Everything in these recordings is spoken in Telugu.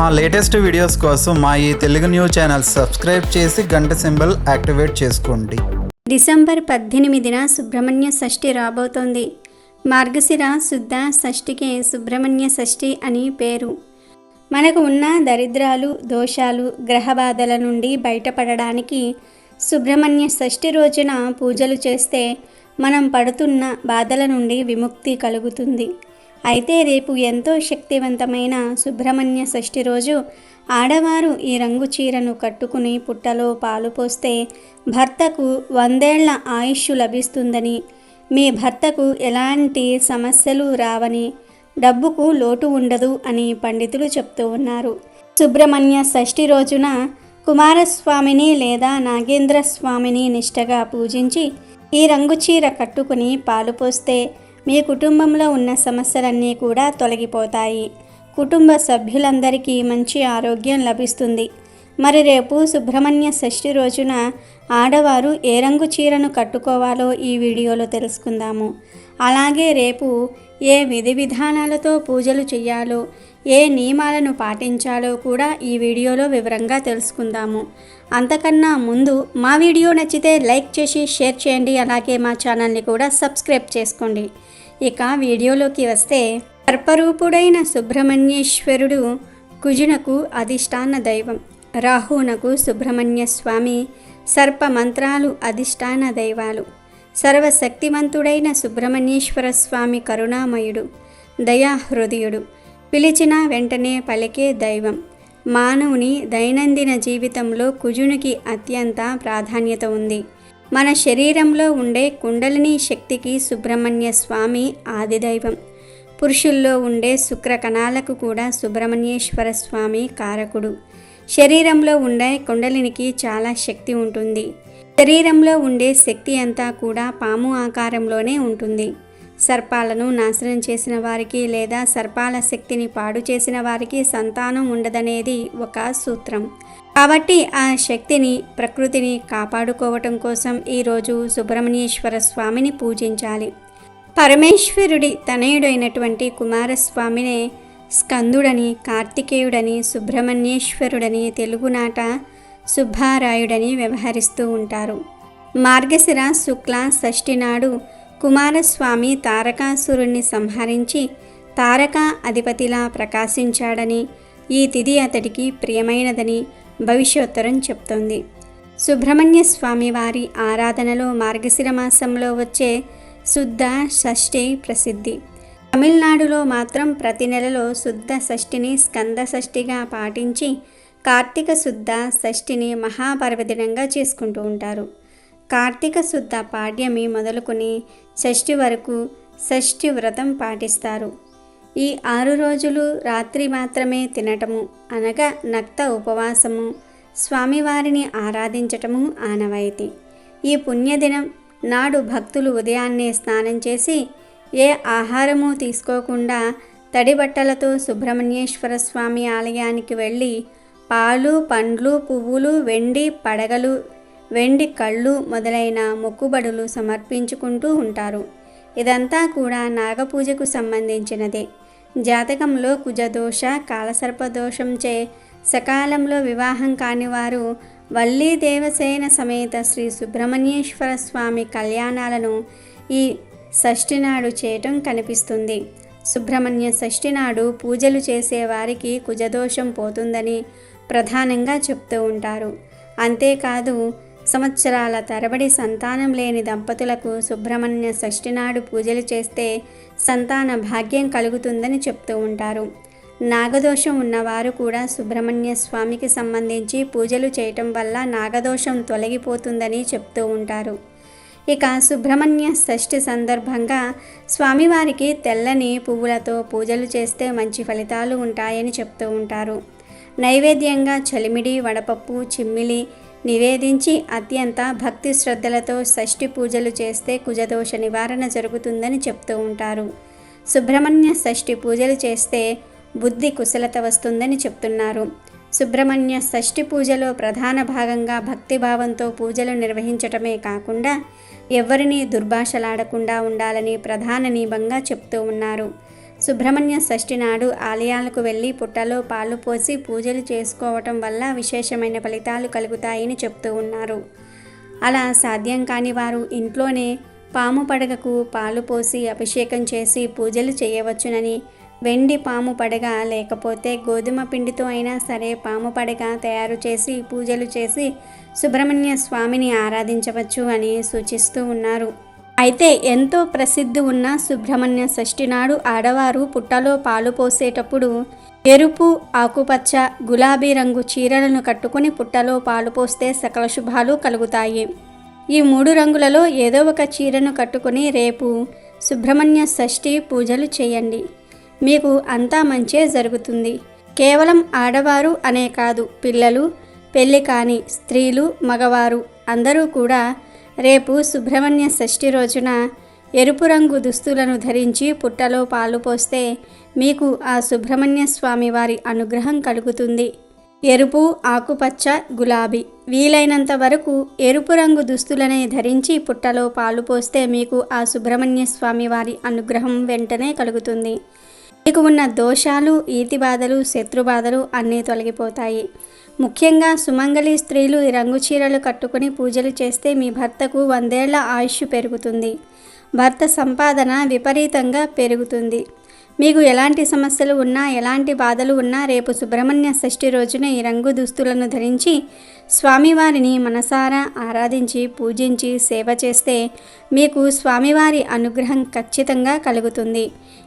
మా లేటెస్ట్ వీడియోస్ కోసం మా ఈ తెలుగు న్యూస్ ఛానల్ సబ్స్క్రైబ్ చేసి గంట సింబల్ యాక్టివేట్ చేసుకోండి. డిసెంబర్ పద్దెనిమిదిన సుబ్రహ్మణ్య షష్ఠి రాబోతోంది. మార్గశిర శుద్ధ షష్ఠికి సుబ్రహ్మణ్య షష్ఠి అని పేరు. మనకు ఉన్న దరిద్రాలు దోషాలు గ్రహ బాధల నుండి బయటపడడానికి సుబ్రహ్మణ్య షష్ఠి రోజున పూజలు చేస్తే మనం పడుతున్న బాధల నుండి విముక్తి కలుగుతుంది. అయితే రేపు ఎంతో శక్తివంతమైన సుబ్రహ్మణ్య షష్ఠి రోజు ఆడవారు ఈ రంగు చీరను కట్టుకుని పుట్టలో పాలు పోస్తే భర్తకు వందేళ్ళ ఆయుష్ లభిస్తుందని మీ భర్తకు ఎలాంటి సమస్యలు రావని డబ్బుకు లోటు ఉండదు అని పండితులు చెప్తూ ఉన్నారు. సుబ్రహ్మణ్య షష్ఠి రోజున కుమారస్వామిని లేదా నాగేంద్ర స్వామిని నిష్టగా పూజించి ఈ రంగు చీర కట్టుకుని పాలు పోస్తే మీ కుటుంబంలో ఉన్న సమస్యలన్నీ కూడా తొలగిపోతాయి. కుటుంబ సభ్యులందరికీ మంచి ఆరోగ్యం లభిస్తుంది. మరి రేపు సుబ్రహ్మణ్య షష్ఠి రోజున ఆడవారు ఏ రంగు చీరను కట్టుకోవాలో ఈ వీడియోలో తెలుసుకుందాము. అలాగే రేపు ఏ విధి విధానాలతో పూజలు చేయాలో ఏ నియమాలను పాటించాలో కూడా ఈ వీడియోలో వివరంగా తెలుసుకుందాము. అంతకన్నా ముందు మా వీడియో నచ్చితే లైక్ చేసి షేర్ చేయండి. అలాగే మా ఛానల్ని కూడా సబ్స్క్రైబ్ చేసుకోండి. ఇక వీడియోలోకి వస్తే సర్పరూపుడైన సుబ్రహ్మణ్యేశ్వరుడు కుజునకు అధిష్టాన దైవం రాహునకు సుబ్రహ్మణ్య స్వామి సర్ప మంత్రాలు అధిష్టాన దైవాలు సర్వశక్తివంతుడైన సుబ్రహ్మణ్యేశ్వర స్వామి కరుణామయుడు దయాహృదయుడు పిలిచిన వెంటనే పలికే దైవం. మానవుని దైనందిన జీవితంలో కుజునికి అత్యంత ప్రాధాన్యత ఉంది. మన శరీరంలో ఉండే కుండలిని శక్తికి సుబ్రహ్మణ్య స్వామి ఆదిదైవం పురుషుల్లో ఉండే శుక్ర కణాలకు కూడా సుబ్రహ్మణ్యేశ్వర స్వామి కారకుడు. శరీరంలో ఉండే కుండలినికి చాలా శక్తి ఉంటుంది. శరీరంలో ఉండే శక్తి అంతా కూడా పాము ఆకారంలోనే ఉంటుంది. సర్పాలను నాశనం చేసిన వారికి లేదా సర్పాల శక్తిని పాడు చేసిన వారికి సంతానం ఉండదనేది ఒక సూత్రం. కాబట్టి ఆ శక్తిని ప్రకృతిని కాపాడుకోవటం కోసం ఈరోజు సుబ్రహ్మణ్యేశ్వర స్వామిని పూజించాలి. పరమేశ్వరుడి తనయుడైనటువంటి కుమారస్వామినే స్కందుడని కార్తికేయుడని సుబ్రహ్మణ్యేశ్వరుడని తెలుగునాట సుబ్బారాయుడని వ్యవహరిస్తూ ఉంటారు. మార్గశిర శుక్ల షష్ఠి నాడు కుమారస్వామి తారకాసురుణ్ణి సంహరించి తారక అధిపతిలా ప్రకాశించాడని ఈ తిథి అతడికి ప్రియమైనదని భవిష్యోత్తరం చెప్తోంది. సుబ్రహ్మణ్య స్వామి వారి ఆరాధనలో మార్గశిర మాసంలో వచ్చే శుద్ధ షష్ఠి ప్రసిద్ధి. తమిళనాడులో మాత్రం ప్రతి నెలలో శుద్ధ షష్ఠిని స్కంద షష్ఠిగా పాటించి కార్తీక శుద్ధ షష్ఠిని మహాపర్వదినంగా చేసుకుంటూ ఉంటారు. కార్తీక శుద్ధ పాడ్యమి మొదలుకొని షష్ఠి వరకు షష్ఠి వ్రతం పాటిస్తారు. ఈ ఆరు రోజులు రాత్రి మాత్రమే తినటము అనగా నక్త ఉపవాసము స్వామివారిని ఆరాధించటము ఆనవాయితీ. ఈ పుణ్యదినం నాడు భక్తులు ఉదయాన్నే స్నానం చేసి ఏ ఆహారము తీసుకోకుండా తడి బట్టలతో సుబ్రహ్మణ్యేశ్వర స్వామి ఆలయానికి వెళ్ళి పాలు పండ్లు పువ్వులు వెండి పడగలు వెండి కళ్ళు మొదలైన మొక్కుబడులు సమర్పించుకుంటూ ఉంటారు. ఇదంతా కూడా నాగపూజకు సంబంధించినదే. జాతకంలో కుజదోష కాలసర్పదోషంచే సకాలంలో వివాహం కాని వారు వల్లీ దేవసేన సమేత శ్రీ సుబ్రహ్మణ్యేశ్వర స్వామి కళ్యాణాలను ఈ షష్ఠి నాడు చేయటం కనిపిస్తుంది. సుబ్రహ్మణ్య షష్ఠి నాడు పూజలు చేసేవారికి కుజదోషం పోతుందని ప్రధానంగా చెప్తూ ఉంటారు. అంతేకాదు సంవత్సరాల తరబడి సంతానం లేని దంపతులకు సుబ్రహ్మణ్య షష్ఠి నాడు పూజలు చేస్తే సంతాన భాగ్యం కలుగుతుందని చెప్తూ ఉంటారు. నాగదోషం ఉన్నవారు కూడా సుబ్రహ్మణ్య స్వామికి సంబంధించి పూజలు చేయటం వల్ల నాగదోషం తొలగిపోతుందని చెప్తూ ఉంటారు. ఇక సుబ్రహ్మణ్య షష్ఠి సందర్భంగా స్వామివారికి తెల్లని పువ్వులతో పూజలు చేస్తే మంచి ఫలితాలు ఉంటాయని చెప్తూ ఉంటారు. నైవేద్యంగా చలిమిడి వడపప్పు చిమ్మిలి నివేదించి అత్యంత భక్తి శ్రద్ధలతో షష్ఠి పూజలు చేస్తే కుజదోష నివారణ జరుగుతుందని చెప్తూ ఉంటారు. సుబ్రహ్మణ్య షష్ఠి పూజలు చేస్తే బుద్ధి కుశలత వస్తుందని చెప్తున్నారు. సుబ్రహ్మణ్య షష్ఠి పూజలో ప్రధాన భాగంగా భక్తిభావంతో పూజలు నిర్వహించటమే కాకుండా ఎవరినీ దుర్భాషలాడకుండా ఉండాలని ప్రధాన నియమంగా చెప్తూ ఉన్నారు. సుబ్రహ్మణ్య షష్ఠి నాడు ఆలయాలకు వెళ్ళి పుట్టలో పాలు పోసి పూజలు చేసుకోవటం వల్ల విశేషమైన ఫలితాలు కలుగుతాయని చెప్తూ ఉన్నారు. అలా సాధ్యం కాని వారు ఇంట్లోనే పాము పడగకు పాలు పోసి అభిషేకం చేసి పూజలు చేయవచ్చునని వెండి పాము పడగ లేకపోతే గోధుమ పిండితో అయినా సరే పాము పడగ తయారు చేసి పూజలు చేసి సుబ్రహ్మణ్య స్వామిని ఆరాధించవచ్చు అని సూచిస్తూ ఉన్నారు. అయితే ఎంతో ప్రసిద్ధి ఉన్న సుబ్రహ్మణ్య షష్ఠి నాడు ఆడవారు పుట్టలో పాలు పోసేటప్పుడు ఎరుపు ఆకుపచ్చ గులాబీ రంగు చీరలను కట్టుకుని పుట్టలో పాలు పోస్తే సకల శుభాలు కలుగుతాయి. ఈ మూడు రంగులలో ఏదో ఒక చీరను కట్టుకుని రేపు సుబ్రహ్మణ్య షష్ఠి పూజలు చేయండి. మీకు అంతా మంచే జరుగుతుంది. కేవలం ఆడవారు అనే కాదు పిల్లలు పెళ్ళి కాని స్త్రీలు మగవారు అందరూ కూడా రేపు సుబ్రహ్మణ్య షష్ఠి రోజున ఎరుపు రంగు దుస్తులను ధరించి పుట్టలో పాలు పోస్తే మీకు ఆ సుబ్రహ్మణ్య స్వామి వారి అనుగ్రహం కలుగుతుంది. ఎరుపు ఆకుపచ్చ గులాబీ వీలైనంత వరకు ఎరుపు రంగు దుస్తులనే ధరించి పుట్టలో పాలు పోస్తే మీకు ఆ సుబ్రహ్మణ్య స్వామి వారి అనుగ్రహం వెంటనే కలుగుతుంది. మీకు ఉన్న దోషాలు ఈతి బాధలు శత్రు బాధలు అన్నీ తొలగిపోతాయి. ముఖ్యంగా సుమంగళి స్త్రీలు ఈ రంగు చీరలు కట్టుకుని పూజలు చేస్తే మీ భర్తకు వందేళ్ళ ఆయుష్ పెరుగుతుంది. భర్త సంపాదన విపరీతంగా పెరుగుతుంది. మీకు ఎలాంటి సమస్యలు ఉన్నా ఎలాంటి బాధలు ఉన్నా రేపు సుబ్రహ్మణ్య షష్ఠి రోజున ఈ రంగు దుస్తులను ధరించి స్వామివారిని మనసారా ఆరాధించి పూజించి సేవ చేస్తే మీకు స్వామివారి అనుగ్రహం ఖచ్చితంగా కలుగుతుంది.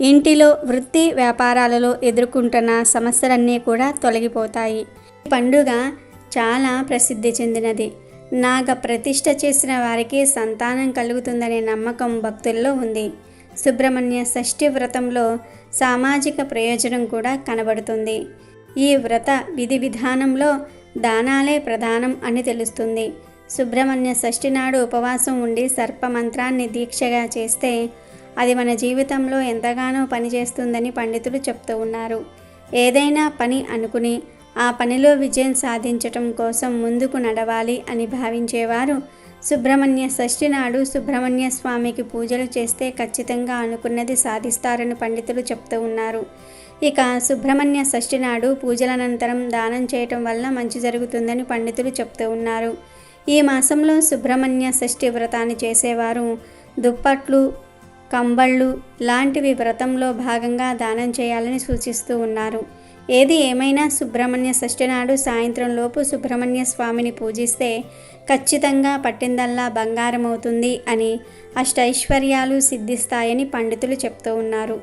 ఇంటిలో వృత్తి వ్యాపారాలలో ఎదుర్కొంటున్న సమస్యలన్నీ కూడా తొలగిపోతాయి. పండుగ చాలా ప్రసిద్ధి చెందినది. నాగ ప్రతిష్ట చేసిన వారికి సంతానం కలుగుతుందనే నమ్మకం భక్తుల్లో ఉంది. సుబ్రహ్మణ్య షష్ఠి వ్రతంలో సామాజిక ప్రయోజనం కూడా కనబడుతుంది. ఈ వ్రత విధి విధానంలో దానాలే ప్రధానం అని తెలుస్తుంది. సుబ్రహ్మణ్య షష్ఠి నాడు ఉపవాసం ఉండి సర్పమంత్రాన్ని దీక్షగా చేస్తే అది మన జీవితంలో ఎంతగానో పనిచేస్తుందని పండితులు చెప్తూ ఉన్నారు. ఏదైనా పని అనుకుని ఆ పనిలో విజయం సాధించటం కోసం ముందుకు నడవాలి అని భావించేవారు. సుబ్రహ్మణ్య షష్ఠి నాడు సుబ్రహ్మణ్య స్వామికి పూజలు చేస్తే ఖచ్చితంగా అనుకున్నది సాధిస్తారని పండితులు చెప్తూ ఉన్నారు. ఇక సుబ్రహ్మణ్య షష్ఠి నాడు పూజల అనంతరం దానం చేయటం వల్ల మంచి జరుగుతుందని పండితులు చెప్తూ ఉన్నారు. ఈ మాసంలో సుబ్రహ్మణ్య షష్ఠి వ్రతాన్ని చేసేవారు. దుప్పట్లు కంబళ్ళు లాంటివి వ్రతంలో భాగంగా దానం చేయాలని సూచిస్తూ ఉన్నారు. ఏది ఏమైనా సుబ్రహ్మణ్య షష్ఠి నాడు సాయంత్రంలోపు సుబ్రహ్మణ్య స్వామిని పూజిస్తే ఖచ్చితంగా పట్టిందల్లా బంగారం అవుతుంది అని అష్టైశ్వర్యాలు సిద్ధిస్తాయని పండితులు చెప్తూ ఉన్నారు.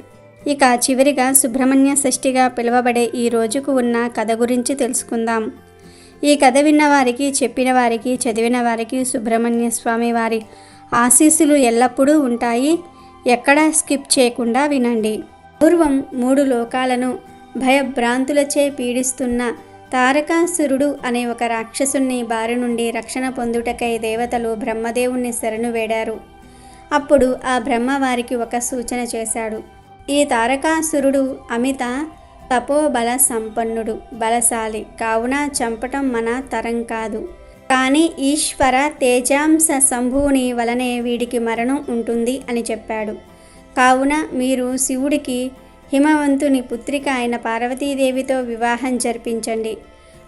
ఇక చివరిగా సుబ్రహ్మణ్య షష్ఠిగా పిలువబడే ఈ రోజుకు ఉన్న కథ గురించి తెలుసుకుందాం. ఈ కథ విన్నవారికి చెప్పిన వారికి చదివిన వారికి సుబ్రహ్మణ్య స్వామి వారి ఆశీస్సులు ఎల్లప్పుడూ ఉంటాయి. ఎక్కడా స్కిప్ చేయకుండా వినండి. పూర్వం మూడు లోకాలను భయభ్రాంతులచే పీడిస్తున్న తారకాసురుడు అనే ఒక రాక్షసుని బారి నుండి రక్షణ పొందుటకై దేవతలు బ్రహ్మదేవుణ్ణి శరణు వేడారు. అప్పుడు ఆ బ్రహ్మ వారికి ఒక సూచన చేశాడు. ఈ తారకాసురుడు అమిత తపోబల సంపన్నుడు బలశాలి కావున చంపటం మన తరం కాదు. కానీ ఈశ్వర తేజాంశ సంభూని వలనే వీడికి మరణం ఉంటుంది అని చెప్పాడు. కావున మీరు శివుడికి హిమవంతుని పుత్రిక అయిన పార్వతీదేవితో వివాహం జరిపించండి.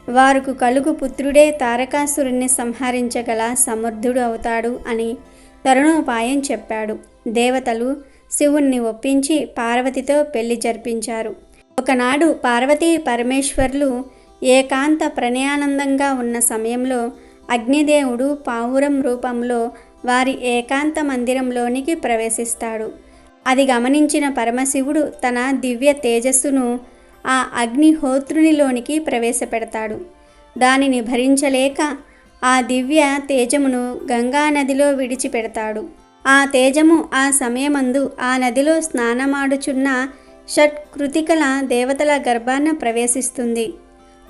వారుకు కలుగు పుత్రుడే తారకాసురుణ్ణి సంహరించగల సమర్థుడు అవుతాడు అని తరుణోపాయం చెప్పాడు. దేవతలు శివుణ్ణి ఒప్పించి పార్వతితో పెళ్ళి జరిపించారు. ఒకనాడు పార్వతీ పరమేశ్వర్లు ఏకాంత ప్రణయానందంగా ఉన్న సమయంలో అగ్నిదేవుడు పావురం రూపంలో వారి ఏకాంత మందిరంలోనికి ప్రవేశిస్తాడు. అది గమనించిన పరమశివుడు తన దివ్య తేజస్సును ఆ అగ్నిహోత్రునిలోనికి ప్రవేశపెడతాడు. దానిని భరించలేక ఆ దివ్య తేజమును గంగా నదిలో విడిచిపెడతాడు. ఆ తేజము ఆ సమయమందు ఆ నదిలో స్నానమాడుచున్న షట్కృతికల దేవతల గర్భాన ప్రవేశిస్తుంది.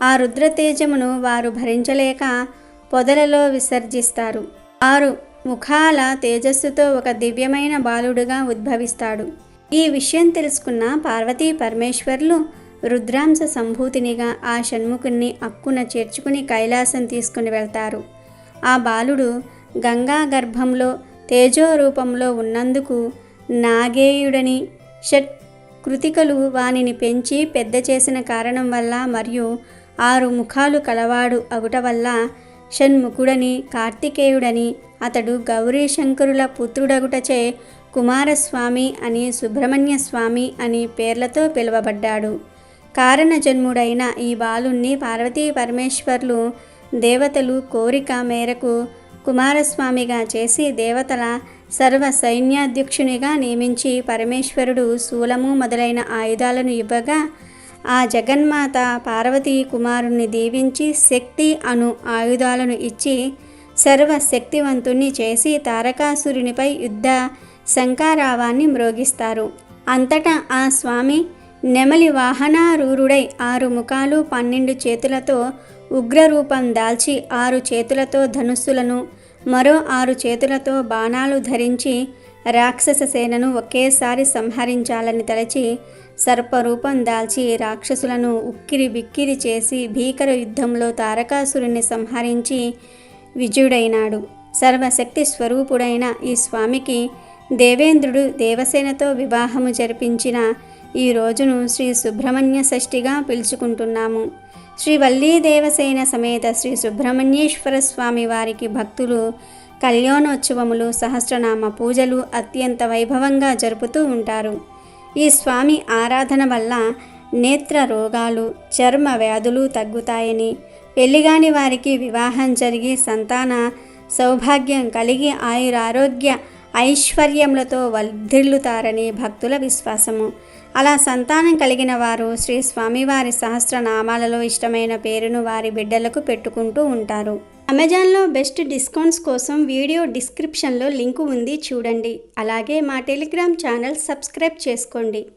ఆ రుద్రతేజమును వారు భరించలేక పొదలలో విసర్జిస్తారు. ఆరు ముఖాల తేజస్సుతో ఒక దివ్యమైన బాలుడుగా ఉద్భవిస్తాడు. ఈ విషయం తెలుసుకున్న పార్వతీ పరమేశ్వర్లు రుద్రాంశ సంభూతినిగా ఆ షణ్ముఖుణ్ణి అక్కున చేర్చుకుని కైలాసం తీసుకుని వెళ్తారు. ఆ బాలుడు గంగా గర్భంలో తేజో రూపంలో ఉన్నందుకు నాగేయుడని షట్ కృతికలు వానిని పెంచి పెద్ద చేసిన కారణం వల్ల మరియు ఆరు ముఖాలు కలవాడు అగుట వల్ల షణ్ముఖుడని కార్తికేయుడని అతడు గౌరీ శంకరుల పుత్రుడగుటచే కుమారస్వామి అని సుబ్రహ్మణ్య స్వామి అని పేర్లతో పిలువబడ్డాడు. కారణ జన్ముడైన ఈ బాలుణ్ణి పార్వతీ పరమేశ్వర్లు దేవతలు కోరిక మేరకు కుమారస్వామిగా చేసి దేవతల సర్వ సైన్యాధ్యక్షునిగా నియమించి పరమేశ్వరుడు శూలము మొదలైన ఆయుధాలను ఇవ్వగా ఆ జగన్మాత పార్వతీ కుమారుణ్ణి దీవించి శక్తి అను ఆయుధాలను ఇచ్చి సర్వశక్తివంతుణ్ణి చేసి తారకాసురునిపై యుద్ధ శంకారావాన్ని మ్రోగిస్తారు. అంతటా ఆ స్వామి నెమలి వాహనారూరుడై ఆరు ముఖాలు పన్నెండు చేతులతో ఉగ్రరూపం దాల్చి ఆరు చేతులతో ధనుస్సులను మరో ఆరు చేతులతో బాణాలు ధరించి రాక్షస సేనను ఒకేసారి సంహరించాలని తలచి సర్పరూపం దాల్చి రాక్షసులను ఉక్కిరి బిక్కిరి చేసి భీకర యుద్ధంలో తారకాసురుని సంహరించి విజయుడైనాడు. సర్వశక్తి స్వరూపుడైన ఈ స్వామికి దేవేంద్రుడు దేవసేనతో వివాహము జరిపించిన ఈ రోజును శ్రీ సుబ్రహ్మణ్య షష్ఠిగా పిలుచుకుంటున్నాము. శ్రీ వల్లీ దేవసేన సమేత శ్రీ సుబ్రహ్మణ్యేశ్వర స్వామి వారికి భక్తులు కళ్యాణోత్సవములు సహస్రనామ పూజలు అత్యంత వైభవంగా జరుపుతూ ఉంటారు. ఈ స్వామి ఆరాధన వల్ల నేత్ర రోగాలు చర్మ వ్యాధులు తగ్గుతాయని పెళ్ళిగాని వారికి వివాహం జరిగి సంతాన సౌభాగ్యం కలిగి ఆయురారోగ్య ఐశ్వర్యములతో వర్ధిల్లుతారని భక్తుల విశ్వాసము. అలా సంతానం కలిగిన వారు శ్రీ స్వామివారి సహస్రనామాలలో ఇష్టమైన పేరును వారి బిడ్డలకు పెట్టుకుంటూ ఉంటారు. అమెజాన్లో బెస్ట్ డిస్కౌంట్స్ కోసం వీడియో డిస్క్రిప్షన్లో లింకు ఉంది చూడండి. అలాగే మా టెలిగ్రామ్ ఛానల్ సబ్స్క్రైబ్ చేసుకోండి.